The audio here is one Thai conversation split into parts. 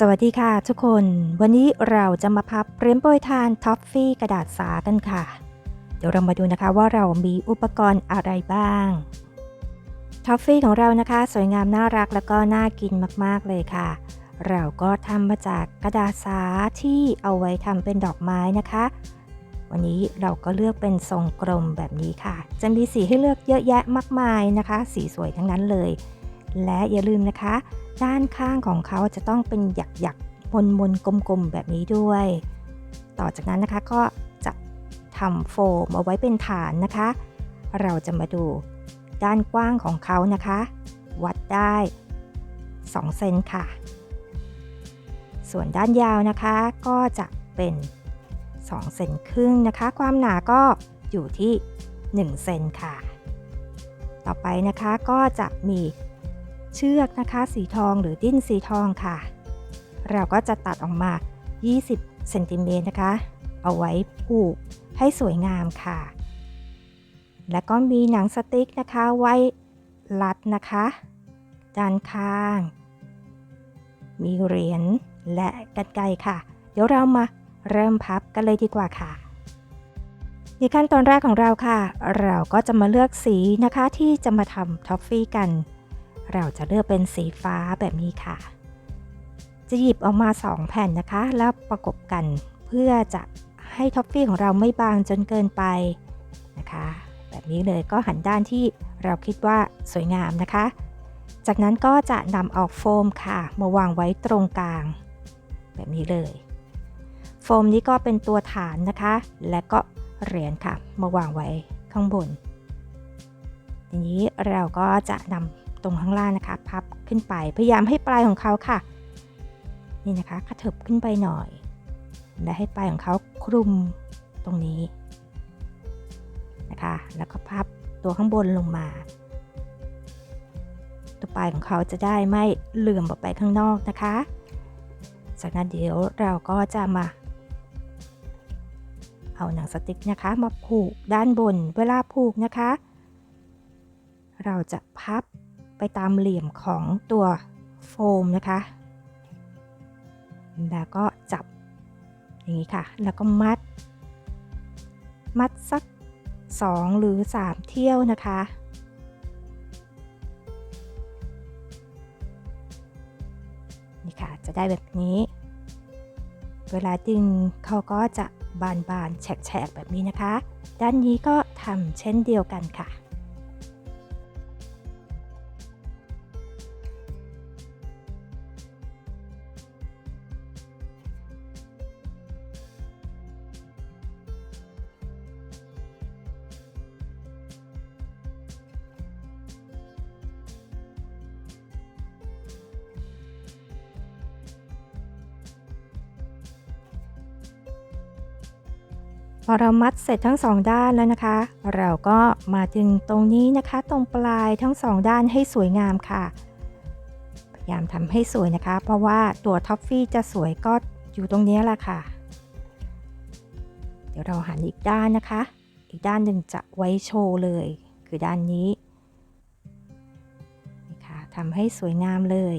สวัสดีค่ะทุกคน วันนี้เราจะมาพับเหรียญโปรยทานท็อฟฟี่กระดาษสากันค่ะ เดี๋ยวเรามาดูนะคะว่าเรามีอุปกรณ์อะไรบ้างท็อฟฟี่ของเรานะคะ สวยงามน่ารักแล้วก็น่ากินมากๆเลยค่ะ เราก็ทำมาจากกระดาษสาที่เอาไว้ทำเป็นดอกไม้นะคะ วันนี้เราก็เลือกเป็นทรงกลมแบบนี้ค่ะ จะมีสีให้เลือกเยอะแยะมากมายนะคะ สีสวยทั้งนั้นเลย และอย่าลืมนะคะ ด้านข้างของเขาจะต้องเป็นหยักหยักมนมนกลมๆแบบนี้ด้วย ต่อจากนั้นนะคะก็จะทำโฟมเอาไว้เป็นฐานนะคะ เราจะมาดูด้านกว้างของเขานะคะ วัดได้2เซนค่ะ ส่วนด้านยาวนะคะก็จะเป็น2เซนครึ่งนะคะ ความหนาก็อยู่ที่1เซนค่ะ ต่อไปนะคะก็จะมี เชือกนะคะ สีทองหรือดิ้นสีทองค่ะ เราก็จะตัดออกมา 20เซนติเมตรนะคะ เอาไว้ผูกให้สวยงามค่ะ แล้วก็มีหนังสติ๊กนะคะไว้รัดนะคะ ด้านข้าง มีเหรียญและกันไกค่ะ เดี๋ยวเรามาเริ่มพับกันเลยดีกว่าค่ะในขั้นตอนแรกของเราค่ะ เราก็จะมาเลือกสีนะคะที่จะมาทำท็อฟฟี่กัน เราจะเลือกเป็นสีฟ้าแบบนี้ค่ะ จะหยิบออกมา 2 แผ่นนะคะ แล้วประกบกันเพื่อจะให้ท็อฟฟี่ของเราไม่บางจนเกินไปนะคะ แบบนี้เลยก็หันด้านที่เราคิดว่าสวยงามนะคะ จากนั้นก็จะนำเอาโฟมค่ะ มาวางไว้ตรงกลาง แบบนี้เลย โฟมนี้ก็เป็นตัวฐานนะคะ และก็เหรียญค่ะ มาวางไว้ข้างบน ทีนี้เราก็จะนำ ตรงข้างล่างนะคะ พับขึ้นไป พยายามให้ปลายของเขาค่ะ นี่นะคะกระเถิบขึ้นไปหน่อย และให้ปลายของเขาคลุมตรงนี้นะคะ แล้วก็พับตัวข้างบนลงมา ตัวปลายของเขาจะได้ไม่เหลื่อมออกไปข้างนอกนะคะ จากนั้นเดี๋ยวเราก็จะมาเอาหนังสติ๊กนะคะมาผูกด้านบนเวลาผูกนะคะ เราจะพับ ไปตามเหลี่ยมของตัวโฟมนะคะ แล้วก็จับอย่างนี้ค่ะ แล้วก็มัด มัดสัก 2 หรือ 3 เที่ยวนะคะ นี่ค่ะ จะได้แบบนี้ เวลาดึงเขาก็จะบานๆแฉกๆแบบนี้นะคะ ด้านนี้ก็ทำเช่นเดียวกันค่ะ พอเรามัดเสร็จทั้งสองด้านแล้วนะคะ เราก็มาดึงตรงนี้นะคะ ตรงปลายทั้งสองด้านให้สวยงามค่ะ พยายามทำให้สวยนะคะ เพราะว่าตัวท็อฟฟี่จะสวยก็อยู่ตรงนี้แหละค่ะ เดี๋ยวเราหันอีกด้านนะคะ อีกด้านหนึ่งจะไว้โชว์เลย คือด้านนี้นี่ค่ะทำให้สวยงามเลย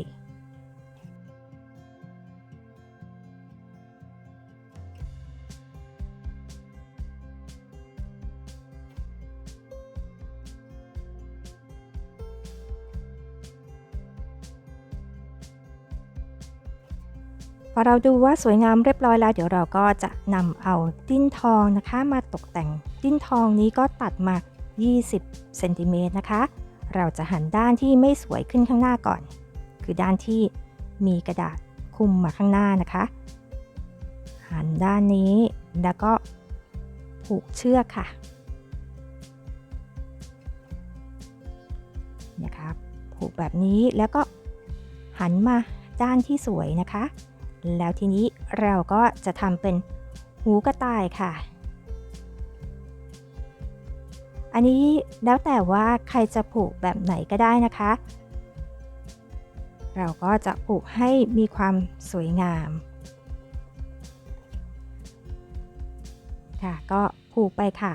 พอเราดูว่าสวยงามเรียบร้อยแล้ว เดี๋ยวเราก็จะนำเอาดิ้นทองนะคะ มาตกแต่งดิ้นทองนี้ก็ตัดมา 20เซนติเมตรนะคะ เราจะหันด้านที่ไม่สวยขึ้นข้างหน้าก่อน คือด้านที่มีกระดาษคุมมาข้างหน้านะคะ หันด้านนี้แล้วก็ผูกเชือกค่ะนะคะผูกแบบนี้แล้วก็หันมาด้านที่สวยนะคะ แล้วทีนี้เราก็จะทำเป็นหูกระต่ายค่ะ อันนี้แล้วแต่ว่าใครจะผูกแบบไหนก็ได้นะคะ เราก็จะผูกให้มีความสวยงาม ค่ะก็ผูกไปค่ะ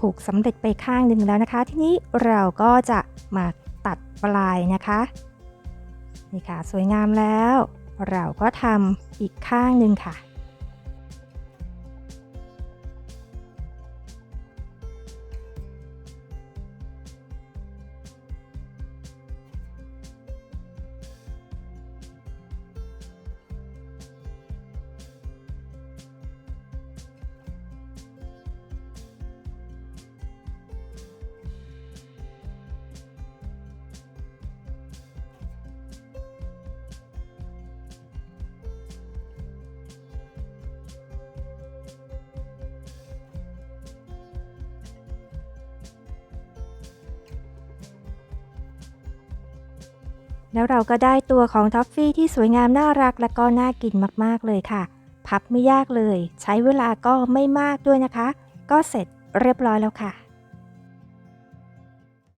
ผูกสำเร็จไปข้างหนึ่งแล้วนะคะ ทีนี้เราก็จะมาตัดปลายนะคะนี่ค่ะ สวยงามแล้ว เราก็ทำอีกข้างหนึ่งค่ะ แล้วเราก็ได้ตัวของท็อฟฟี่ที่สวยงามน่ารักและก็น่ากินมากๆเลยค่ะ พับไม่ยากเลย ใช้เวลาก็ไม่มากด้วยนะคะ ก็เสร็จเรียบร้อยแล้วค่ะ